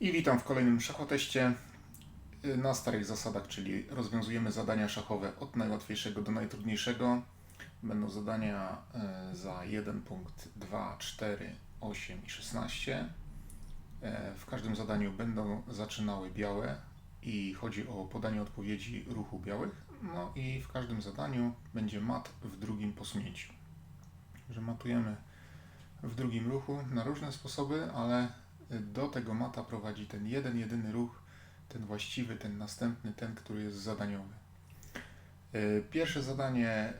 I witam w kolejnym szachoteście y, na starych zasadach, czyli rozwiązujemy zadania szachowe od najłatwiejszego do najtrudniejszego. Będą zadania y, za 1 punkt 2, 4, 8 i 16. E, W każdym zadaniu będą zaczynały białe i chodzi o podanie odpowiedzi ruchu białych. No i w każdym zadaniu będzie mat w drugim posunięciu. Że matujemy w drugim ruchu na różne sposoby, ale do tego mata prowadzi ten jeden, jedyny ruch, ten właściwy, ten następny, ten, który jest zadaniowy. E, Pierwsze zadanie e,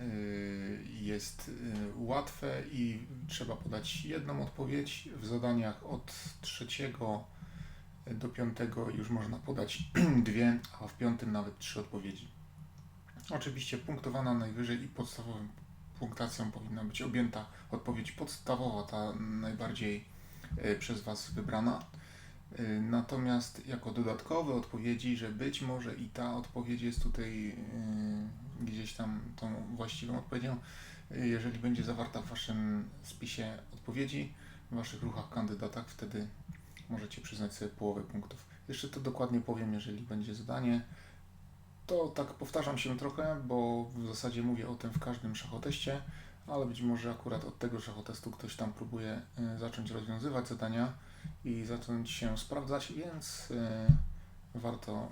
jest e, łatwe i trzeba podać jedną odpowiedź. W zadaniach od trzeciego do piątego już można podać dwie, a w piątym nawet trzy odpowiedzi. Oczywiście punktowana najwyżej i podstawową punktacją powinna być objęta odpowiedź podstawowa, ta najbardziej przez Was wybrana. E, Natomiast jako dodatkowe odpowiedzi, że być może i ta odpowiedź jest tutaj e, gdzieś tam tą właściwą odpowiedzią, e, jeżeli będzie zawarta w Waszym spisie odpowiedzi, w Waszych ruchach kandydatach, wtedy możecie przyznać sobie połowę punktów. Jeszcze to dokładnie powiem, jeżeli będzie zadanie. To tak powtarzam się trochę, bo w zasadzie mówię o tym w każdym szachoteście, ale być może akurat od tego szachotestu ktoś tam próbuje y, zacząć rozwiązywać zadania i zacząć się sprawdzać, więc y, warto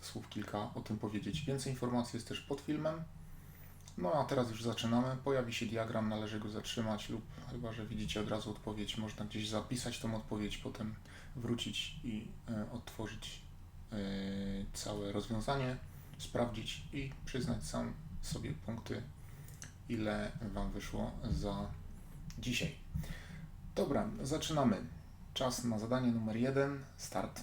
y, słów kilka o tym powiedzieć. Więcej informacji jest też pod filmem. No a teraz już zaczynamy. Pojawi się diagram, należy go zatrzymać lub chyba, że widzicie od razu odpowiedź, można gdzieś zapisać tą odpowiedź, potem wrócić i y, odtworzyć całe rozwiązanie sprawdzić i przyznać sam sobie punkty, ile Wam wyszło za dzisiaj. Dobra, zaczynamy. Czas na zadanie numer jeden. Start.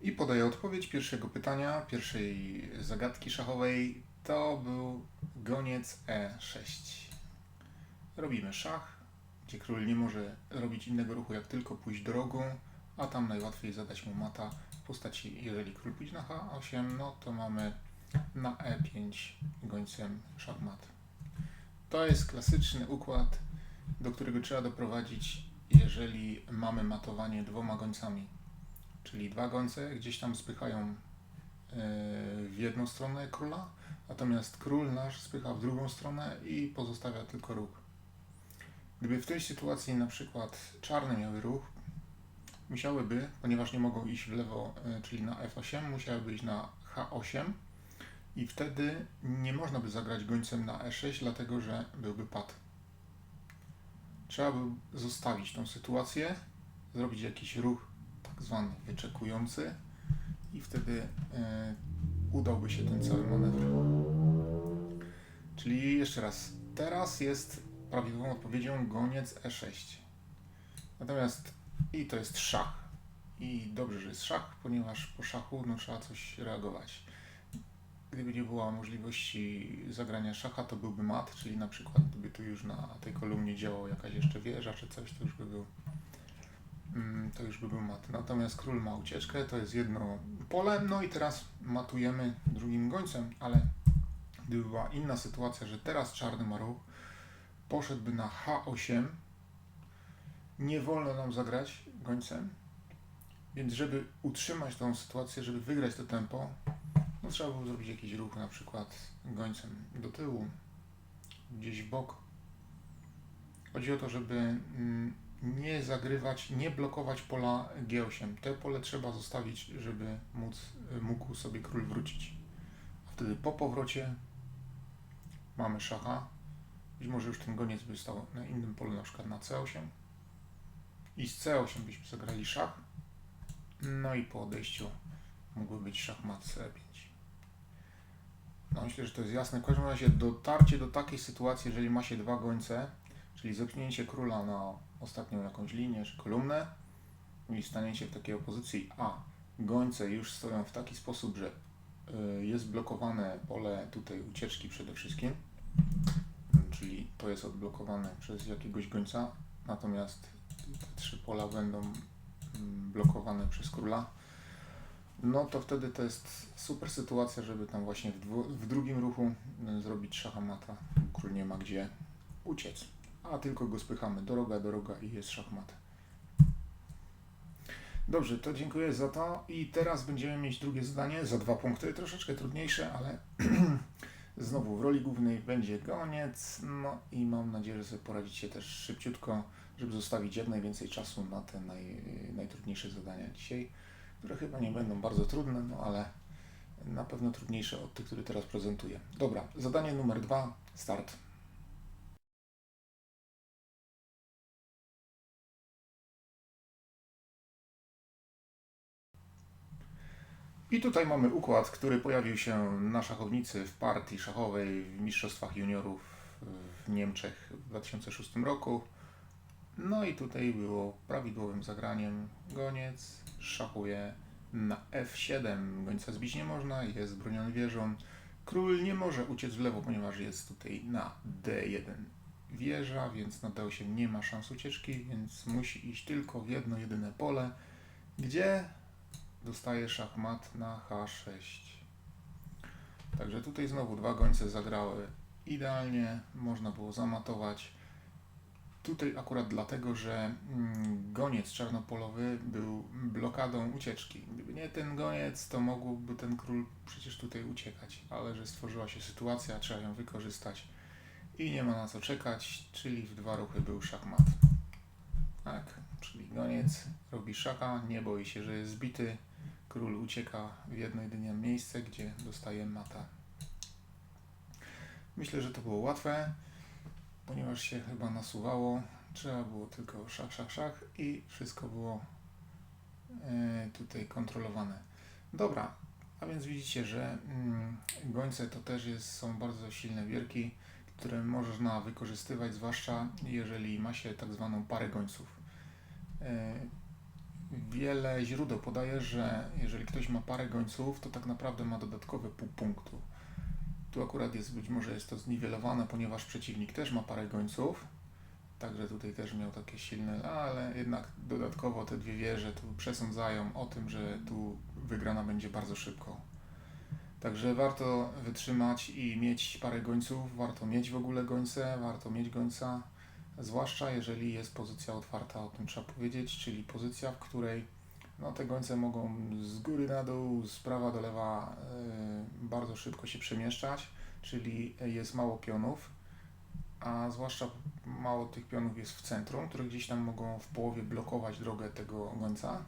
I podaję odpowiedź pierwszego pytania, pierwszej zagadki szachowej. To był goniec E6. Robimy szach, gdzie król nie może robić innego ruchu, jak tylko pójść drogą, a tam najłatwiej zadać mu mata w postaci, jeżeli król pójdzie na H8, no to mamy na E5 gońcem szachmat. To jest klasyczny układ, do którego trzeba doprowadzić, jeżeli mamy matowanie dwoma gońcami. Czyli dwa gońce gdzieś tam spychają e, w jedną stronę króla, natomiast król nasz spycha w drugą stronę i pozostawia tylko ruch. Gdyby w tej sytuacji na przykład czarne miały ruch, musiałyby, ponieważ nie mogą iść w lewo, e, czyli na F8, musiałyby iść na H8 i wtedy nie można by zagrać gońcem na E6, dlatego że byłby pad. Trzeba by zostawić tą sytuację, zrobić jakiś ruch tak zwany wyczekujący i wtedy e, udałby się ten cały manewr. Czyli jeszcze raz, teraz jest prawidłową odpowiedzią goniec E6. Natomiast i to jest szach. I dobrze, że jest szach, ponieważ po szachu no, trzeba coś reagować. Gdyby nie było możliwości zagrania szacha, to byłby mat, czyli na przykład gdyby tu już na tej kolumnie działała jakaś jeszcze wieża czy coś, to już by był mm, to już by był mat. Natomiast król ma ucieczkę, to jest jedno pole, no i teraz matujemy drugim gońcem, ale gdyby była inna sytuacja, że teraz czarny ma ruch, poszedłby na H8, nie wolno nam zagrać gońcem, więc żeby utrzymać tą sytuację, żeby wygrać to tempo, no trzeba było zrobić jakiś ruch, na przykład gońcem do tyłu, gdzieś w bok. Chodzi o to, żeby mm, nie zagrywać, nie blokować pola G8. Te pole trzeba zostawić, żeby móc, mógł sobie król wrócić. A wtedy po powrocie mamy szacha, być może już ten goniec by stał na innym polu, na przykład na C8. I z C8 byśmy zagrali szach. No i po odejściu mógłby być szachmat C5. No myślę, że to jest jasne. W każdym razie dotarcie do takiej sytuacji, jeżeli ma się dwa gońce, czyli zepchnięcie króla na ostatnią jakąś linię czy kolumnę i staniecie w takiej opozycji, a gońce już stoją w taki sposób, że y, jest blokowane pole tutaj ucieczki przede wszystkim, czyli to jest odblokowane przez jakiegoś gońca, natomiast trzy pola będą mm, blokowane przez króla. no to wtedy to jest super sytuacja, żeby tam właśnie w, dwu, w drugim ruchu y, zrobić szachmata. Król nie ma gdzie uciec, a tylko go spychamy do roga, do roga i jest szachmat. Dobrze, to dziękuję za to i teraz będziemy mieć drugie zdanie za dwa punkty, troszeczkę trudniejsze, ale znowu w roli głównej będzie goniec, no i mam nadzieję, że sobie poradzicie też szybciutko, żeby zostawić jak najwięcej czasu na te naj, najtrudniejsze zadania dzisiaj, które chyba nie będą bardzo trudne, no ale na pewno trudniejsze od tych, które teraz prezentuję. Dobra, zadanie numer dwa, start. I tutaj mamy układ, który pojawił się na szachownicy w partii szachowej w Mistrzostwach Juniorów w Niemczech w 2006 roku. No i tutaj było prawidłowym zagraniem goniec, szachuje na F7, gońca zbić nie można, jest broniony wieżą. Król nie może uciec w lewo, ponieważ jest tutaj na D1 wieża, więc na D8 nie ma szans ucieczki, więc musi iść tylko w jedno jedyne pole, gdzie dostaje szachmat na H6. Także tutaj znowu dwa gońce zagrały idealnie, można było zamatować. Tutaj akurat dlatego, że mm, goniec czarnopolowy był blokadą ucieczki. Gdyby nie ten goniec, to mógłby ten król przecież tutaj uciekać, ale że stworzyła się sytuacja, trzeba ją wykorzystać i nie ma na co czekać, czyli w dwa ruchy był szachmat. Tak, czyli goniec robi szacha, nie boi się, że jest zbity, król ucieka w jedno jedynie miejsce, gdzie dostaje mata. Myślę, że to było łatwe, ponieważ się chyba nasuwało. Trzeba było tylko szach, szach, szach i wszystko było e, tutaj kontrolowane. Dobra, a więc widzicie, że mm, gońce to też jest, są bardzo silne wierki, które można wykorzystywać, zwłaszcza jeżeli ma się tak zwaną parę gońców. Wiele źródeł podaje, że jeżeli ktoś ma parę gońców, to tak naprawdę ma dodatkowe pół punktu. Tu akurat jest, być może jest to zniwelowane, ponieważ przeciwnik też ma parę gońców. Także tutaj też miał takie silne, ale jednak dodatkowo te dwie wieże tu przesądzają o tym, że tu wygrana będzie bardzo szybko. Także warto wytrzymać i mieć parę gońców, warto mieć w ogóle gońce, warto mieć gońca, zwłaszcza jeżeli jest pozycja otwarta, o tym trzeba powiedzieć, czyli pozycja, w której no, te gońce mogą z góry na dół, z prawa do lewa y, bardzo szybko się przemieszczać, czyli jest mało pionów, a zwłaszcza mało tych pionów jest w centrum, które gdzieś tam mogą w połowie blokować drogę tego gońca.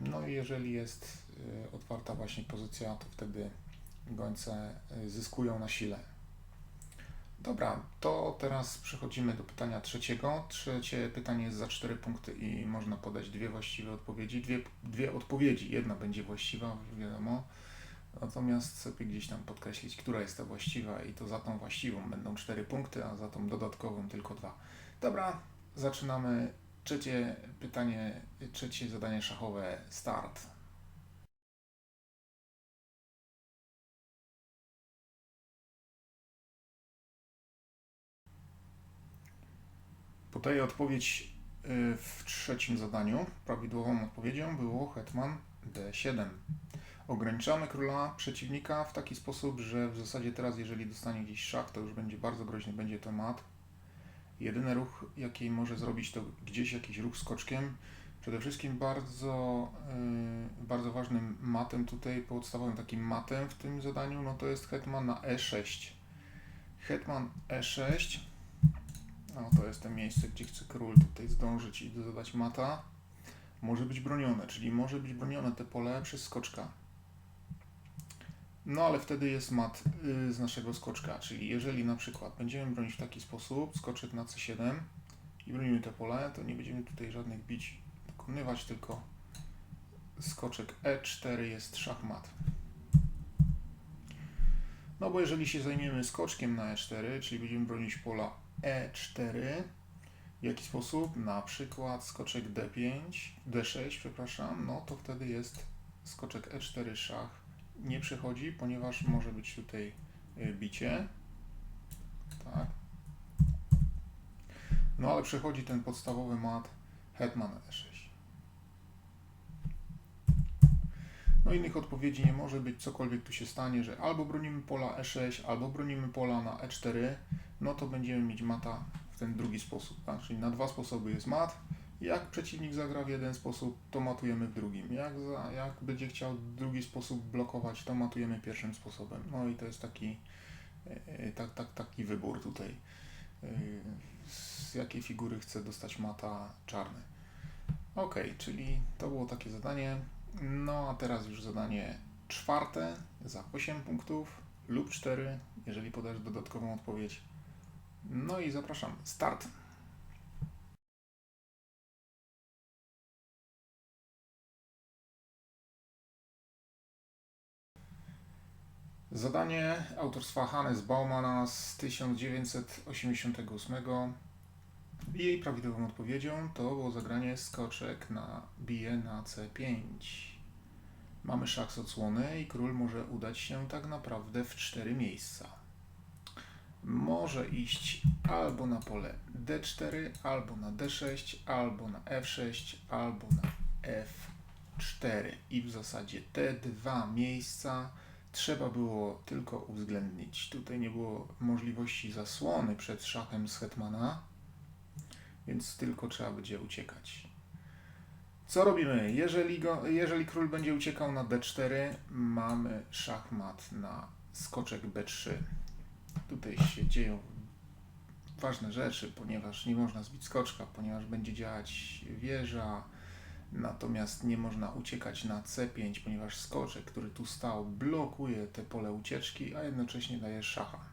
No i jeżeli jest y, otwarta właśnie pozycja, to wtedy gońce y, zyskują na sile. Dobra, to teraz przechodzimy do pytania trzeciego. Trzecie pytanie jest za 4 punkty i można podać dwie właściwe odpowiedzi. Dwie, dwie odpowiedzi, jedna będzie właściwa, wiadomo. Natomiast sobie gdzieś tam podkreślić, która jest ta właściwa i to za tą właściwą będą 4 punkty, a za tą dodatkową tylko dwa. Dobra, zaczynamy. Trzecie pytanie, trzecie zadanie szachowe, start. Podaję odpowiedź y, w trzecim zadaniu. Prawidłową odpowiedzią było hetman d7. Ograniczamy króla przeciwnika w taki sposób, że w zasadzie teraz, jeżeli dostanie gdzieś szach, to już będzie bardzo groźny, będzie to mat. Jedyny ruch, jaki może zrobić, to gdzieś jakiś ruch skoczkiem. Przede wszystkim bardzo, yy, bardzo ważnym matem tutaj, podstawowym takim matem w tym zadaniu, no to jest hetman na e6. Hetman e6 no to jest to miejsce, gdzie chce król tutaj zdążyć i dodać mata. Może być bronione, czyli może być bronione te pole przez skoczka. No ale wtedy jest mat y, z naszego skoczka, czyli jeżeli na przykład będziemy bronić w taki sposób, skoczek na c7 i bronimy te pole, to nie będziemy tutaj żadnych bić dokonywać, tylko skoczek e4 jest szachmat. No bo jeżeli się zajmiemy skoczkiem na e4, czyli będziemy bronić pola e4. W jaki sposób? Na przykład skoczek d5, d6, przepraszam, no to wtedy jest skoczek e4 szach. Nie przechodzi, ponieważ może być tutaj y, bicie. Tak. No ale przechodzi ten podstawowy mat hetman e6. No innych odpowiedzi nie może być, cokolwiek tu się stanie, że albo bronimy pola E6, albo bronimy pola na E4, no to będziemy mieć mata w ten drugi sposób, tak? Czyli na dwa sposoby jest mat. Jak przeciwnik zagra w jeden sposób, to matujemy w drugim. Jak, za, jak będzie chciał drugi sposób blokować, to matujemy pierwszym sposobem. No i to jest taki, e, tak, tak, taki wybór tutaj. e, Z jakiej figury chce dostać mata czarny. Ok, czyli to było takie zadanie. No a teraz już zadanie czwarte za 8 punktów lub 4, jeżeli podasz dodatkową odpowiedź. No i zapraszam. Start. Zadanie autorstwa Hannes Baumana z 1988. Jej prawidłową odpowiedzią to było zagranie skoczek na bije na C5. Mamy szach z odsłony i król może udać się tak naprawdę w cztery miejsca. Może iść albo na pole D4, albo na D6, albo na F6, albo na F4. I w zasadzie te dwa miejsca trzeba było tylko uwzględnić. Tutaj nie było możliwości zasłony przed szachem z hetmana, więc tylko trzeba będzie uciekać. Co robimy? Jeżeli, go, jeżeli król będzie uciekał na d4, mamy szachmat na skoczek b3. Tutaj się dzieją ważne rzeczy, ponieważ nie można zbić skoczka, ponieważ będzie działać wieża, natomiast nie można uciekać na c5, ponieważ skoczek, który tu stał, blokuje te pole ucieczki, a jednocześnie daje szacha.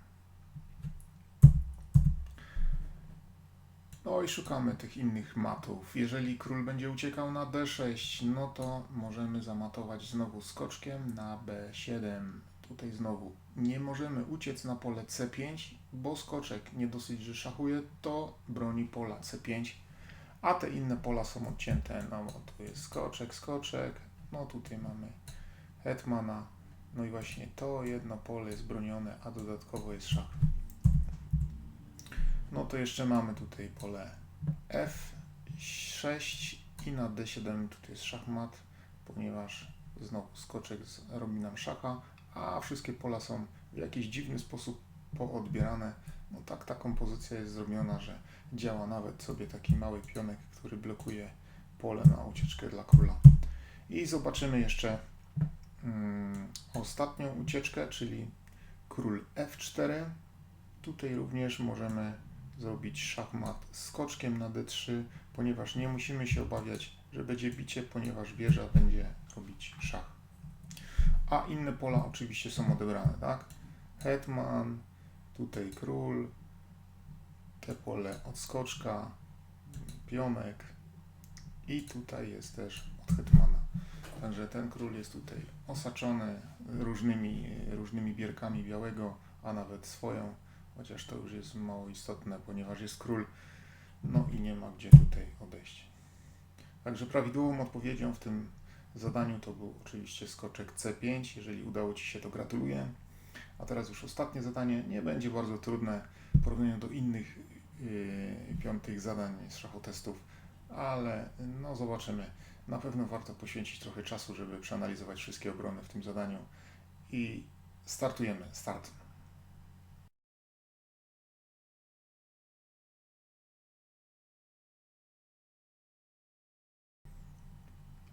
No i szukamy tych innych matów. Jeżeli król będzie uciekał na d6, no to możemy zamatować znowu skoczkiem na b7. Tutaj znowu nie możemy uciec na pole c5, bo skoczek nie dosyć, że szachuje, to broni pola c5, a te inne pola są odcięte. No tu jest skoczek, skoczek, no tutaj mamy hetmana, no i właśnie to jedno pole jest bronione, a dodatkowo jest szach. No to jeszcze mamy tutaj pole F6 i na D7 tutaj jest szachmat, ponieważ znowu skoczek robi nam szacha, a wszystkie pola są w jakiś dziwny sposób poodbierane. No tak ta kompozycja jest zrobiona, że działa nawet sobie taki mały pionek, który blokuje pole na ucieczkę dla króla. I zobaczymy jeszcze mm, ostatnią ucieczkę, czyli król F4. Tutaj również możemy zrobić szachmat skoczkiem na d3, ponieważ nie musimy się obawiać, że będzie bicie, ponieważ wieża będzie robić szach. A inne pola oczywiście są odebrane, tak? Hetman, tutaj król, te pole od skoczka, pionek i tutaj jest też od hetmana. Także ten król jest tutaj osaczony różnymi, różnymi bierkami białego, a nawet swoją chociaż to już jest mało istotne, ponieważ jest król, no i nie ma gdzie tutaj odejść. Także prawidłową odpowiedzią w tym zadaniu to był oczywiście skoczek C5. Jeżeli udało Ci się, to gratuluję. A teraz już ostatnie zadanie. Nie będzie bardzo trudne w porównaniu do innych yy, piątych zadań z szachotestów, ale no zobaczymy. Na pewno warto poświęcić trochę czasu, żeby przeanalizować wszystkie obrony w tym zadaniu. I startujemy. Start.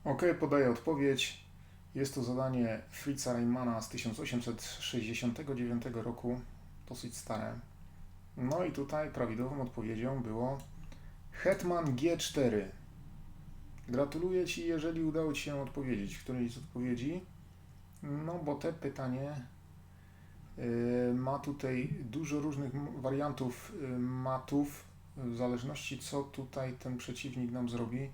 Ok, podaję odpowiedź. Jest to zadanie Fritza Reimanna z 1869 roku, dosyć stare. No i tutaj prawidłową odpowiedzią było Hetman G4. Gratuluję Ci, jeżeli udało Ci się odpowiedzieć w którejś z odpowiedzi. No bo te pytanie y, ma tutaj dużo różnych wariantów y, matów, w zależności co tutaj ten przeciwnik nam zrobi.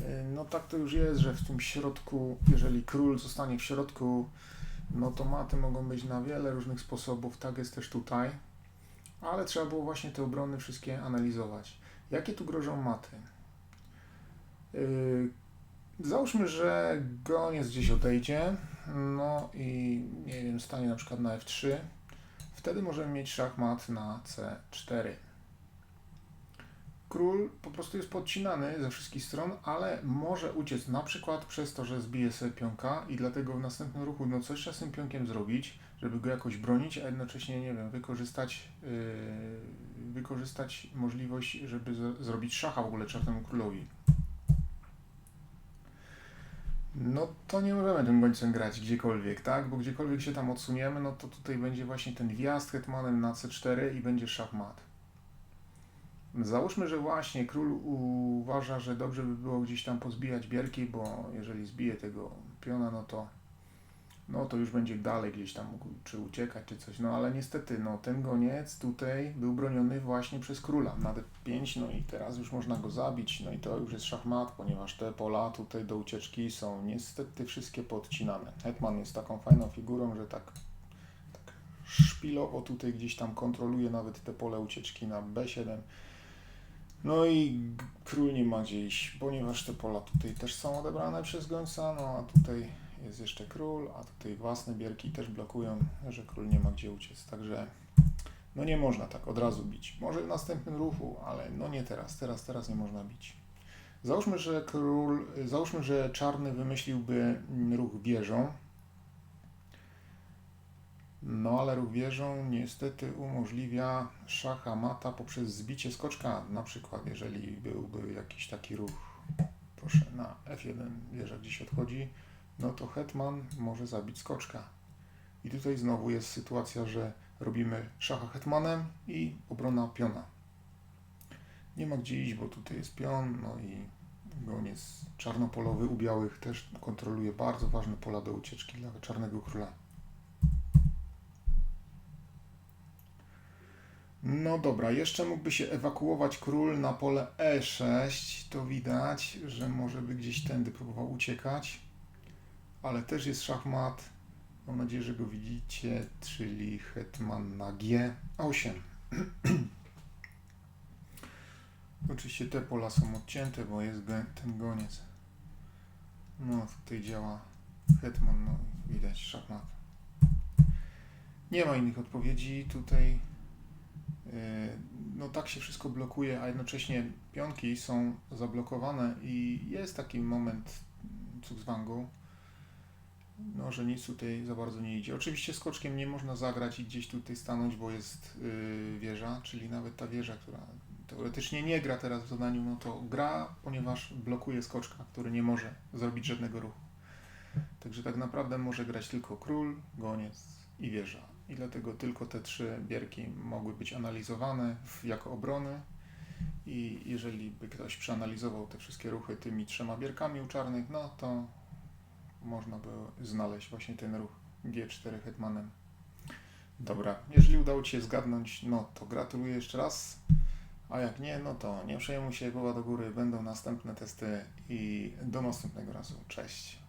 Y, No tak to już jest, że w tym środku, jeżeli król zostanie w środku, no to maty mogą być na wiele różnych sposobów, tak jest też tutaj, ale trzeba było właśnie te obrony wszystkie analizować. Jakie tu grożą maty? Yy, załóżmy, że goniec gdzieś odejdzie, no i nie wiem, stanie na przykład na F3, wtedy możemy mieć szachmat na C4. Król po prostu jest podcinany ze wszystkich stron, ale może uciec na przykład przez to, że zbije sobie pionka i dlatego w następnym ruchu no coś trzeba z tym pionkiem zrobić, żeby go jakoś bronić, a jednocześnie, nie wiem, wykorzystać, yy, wykorzystać możliwość, żeby z- zrobić szacha w ogóle czarnemu królowi. No to nie możemy tym gońcem grać gdziekolwiek, tak? Bo gdziekolwiek się tam odsuniemy, no to tutaj będzie właśnie ten wjazd hetmanem na c4 i będzie szachmat. Załóżmy, że właśnie król uważa, że dobrze by było gdzieś tam pozbijać bierki, bo jeżeli zbije tego piona, no to no to już będzie dalej gdzieś tam mógł czy uciekać, czy coś. No ale niestety, no ten goniec tutaj był broniony właśnie przez króla na d5, no i teraz już można go zabić, no i to już jest szachmat, ponieważ te pola tutaj do ucieczki są niestety wszystkie podcinane. Hetman jest taką fajną figurą, że tak, tak szpilowo tutaj gdzieś tam kontroluje nawet te pole ucieczki na b7. No i król nie ma gdzie iść, ponieważ te pola tutaj też są odebrane przez gońca, no a tutaj jest jeszcze król, a tutaj własne bierki też blokują, że król nie ma gdzie uciec, także no nie można tak od razu bić. Może w następnym ruchu, ale no nie teraz, teraz, teraz nie można bić. Załóżmy, że król, załóżmy, że czarny wymyśliłby ruch wieżą, no ale ruch wieżą niestety umożliwia szacha mata poprzez zbicie skoczka, na przykład jeżeli byłby jakiś taki ruch, proszę, na F1 wieża gdzieś odchodzi, no to hetman może zabić skoczka. I tutaj znowu jest sytuacja, że robimy szacha hetmanem i obrona piona. Nie ma gdzie iść, bo tutaj jest pion, no i goniec czarnopolowy u białych też kontroluje bardzo ważne pola do ucieczki dla czarnego króla. No dobra, jeszcze mógłby się ewakuować król na pole E6. To widać, że może by gdzieś tędy próbował uciekać. Ale też jest szachmat. Mam nadzieję, że go widzicie, czyli hetman na G8. Oczywiście te pola są odcięte, bo jest ten goniec. No, tutaj działa hetman, no widać szachmat. Nie ma innych odpowiedzi tutaj. Yy, No tak się wszystko blokuje, a jednocześnie pionki są zablokowane i jest taki moment Zwangu, no, że nic tutaj za bardzo nie idzie. Oczywiście skoczkiem nie można zagrać i gdzieś tutaj stanąć, bo jest yy, wieża, czyli nawet ta wieża, która teoretycznie nie gra teraz w zadaniu, no to gra, ponieważ blokuje skoczka, który nie może zrobić żadnego ruchu. Także tak naprawdę może grać tylko król, goniec i wieża. I dlatego tylko te trzy bierki mogły być analizowane jako obrony. I jeżeli by ktoś przeanalizował te wszystkie ruchy tymi trzema bierkami u czarnych, no to można by znaleźć właśnie ten ruch G4 hetmanem. Dobra, jeżeli udało Ci się zgadnąć, no to gratuluję jeszcze raz. A jak nie, no to nie przejmuj się, głowa do góry, będą następne testy i do następnego razu. Cześć.